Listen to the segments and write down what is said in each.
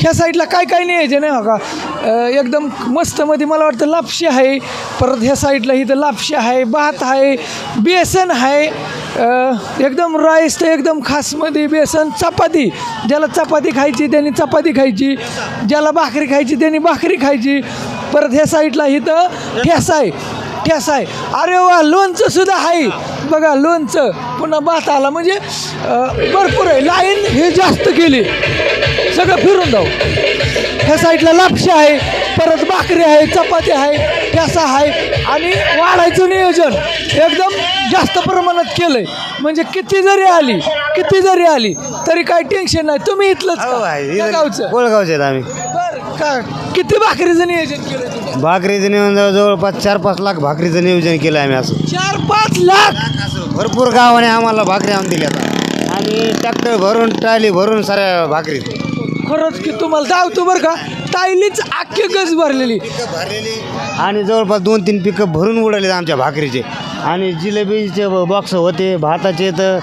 ह्या साईडला काय काय नियोजन आहे हो का? एकदम मस्त मध्ये मला वाटतं लापशी आहे. परत ह्या साईडला इथं लापशी आहे भात आहे बेसन आहे. एकदम राईस तर एकदम खासमध्ये बेसन चपाती. ज्याला चपाती खायची त्यांनी चपाती खायची. ज्याला भाकरी खायची त्यांनी भाकरी खायची. परत ह्या साईडला इथं ठेसा आहे. ठेसा आहे. अरे वा लोणचं सुद्धा आहे. बघा लोणचं. पुन्हा भात आला. म्हणजे भरपूर आहे. लाईन हे जास्त केली. सगळं फिरून जाऊ. ह्या साईडला लापशी आहे परत भाकरी आहे चपाती आहे ठेसा आहे. आणि वाढायचं नियोजन. एकदम जास्त प्रमाणात केलंय. म्हणजे किती जरी आली किती जरी आली तरी काय टेन्शन नाही. तुम्ही इथलंच हो का? त्या गावचं. कोळगावचे आहेत आम्ही. बरं का? किती भाकरीचं नियोजन केलं तुम्ही? भाकरीचं नियोजन जवळपास चार पाच लाख भाकरीचं नियोजन केलं आम्ही असं. चार पाच लाख भरपूर गावाने आम्हाला भाकरी आणून दिल्या आणि ट्रॅक्टर भरून टाली भरून साऱ्या भाकरी खरंच की तुम्हाला धावतो बरं का? टायलीच अख्खी गज भरलेली. आणि जवळपास दोन तीन पिकं भरून उडाले आमच्या भाकरीचे. आणि जिलेबीचे बॉक्स होते भाताचे तर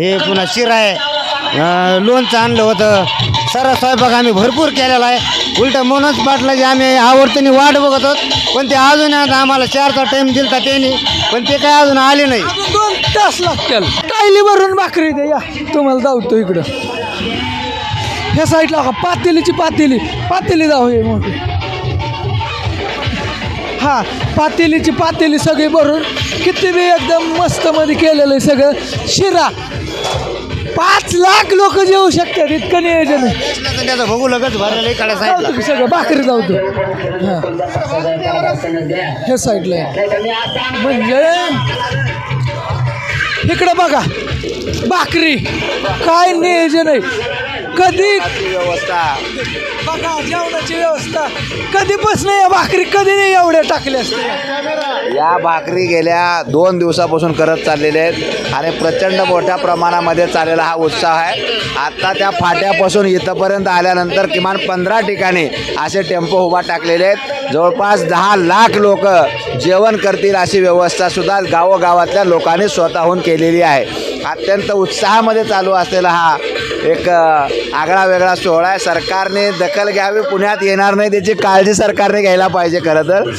हे पुन्हा शिरा आहे. लोणचं आणलं होतं. सारा स्वयंपाक आम्ही भरपूर केलेला आहे. उलट मनोज पाटलाची आम्ही आवडतीने वाट बघत आहोत पण ते अजून आम्हाला चारचा टाईम दिलता त्यांनी पण ते काय अजून आले नाही. दोन तास लागतील. टायली भरून भाकरी द्या. या तुम्हाला धावतो इकडं. ह्या साईडला का? पातेलीची पातेली. पातेली जाऊ हे मोठी हा पातेलीची पातेली सगळी भरून किती बी एकदम मस्त मध्ये केलेलं आहे सगळं. शिरा. पाच लाख लोक जेवू शकतात इतकं नियोजन त्याचं बघू लगच भरलेलं इकडे जाऊ सगळं भाकरी जाऊ तू हां. साईडला. म्हणजे इकडं बघा. भाकरी. काय नियोजन आहे? कधी? व्यवस्था. बघा जेवणाची व्यवस्था. कधीपासून या भाकरी कधी नाही एवढ्या टाकल्या या भाकरी गेल्या दोन दिवसापासून करत चाललेले आहेत आणि प्रचंड मोठ्या प्रमाणामध्ये चाललेला हा उत्साह आहे. आता त्या फाट्यापासून इथंपर्यंत आल्यानंतर किमान पंधरा ठिकाणी असे टेम्पो उभा टाकलेले आहेत. जवळपास दहा लाख लोक जेवण करतील अशी व्यवस्था सुद्धा गावोगावातल्या लोकांनी स्वतःहून केलेली आहे. अत्यंत उत्साहामध्ये चालू असलेला हा एक आगळा वेगळा सोहळा आहे. सरकारने दखल घ्यावी. पुण्यात येणार नाही त्याची काळजी सरकारने घ्यायला पाहिजे खरं तर.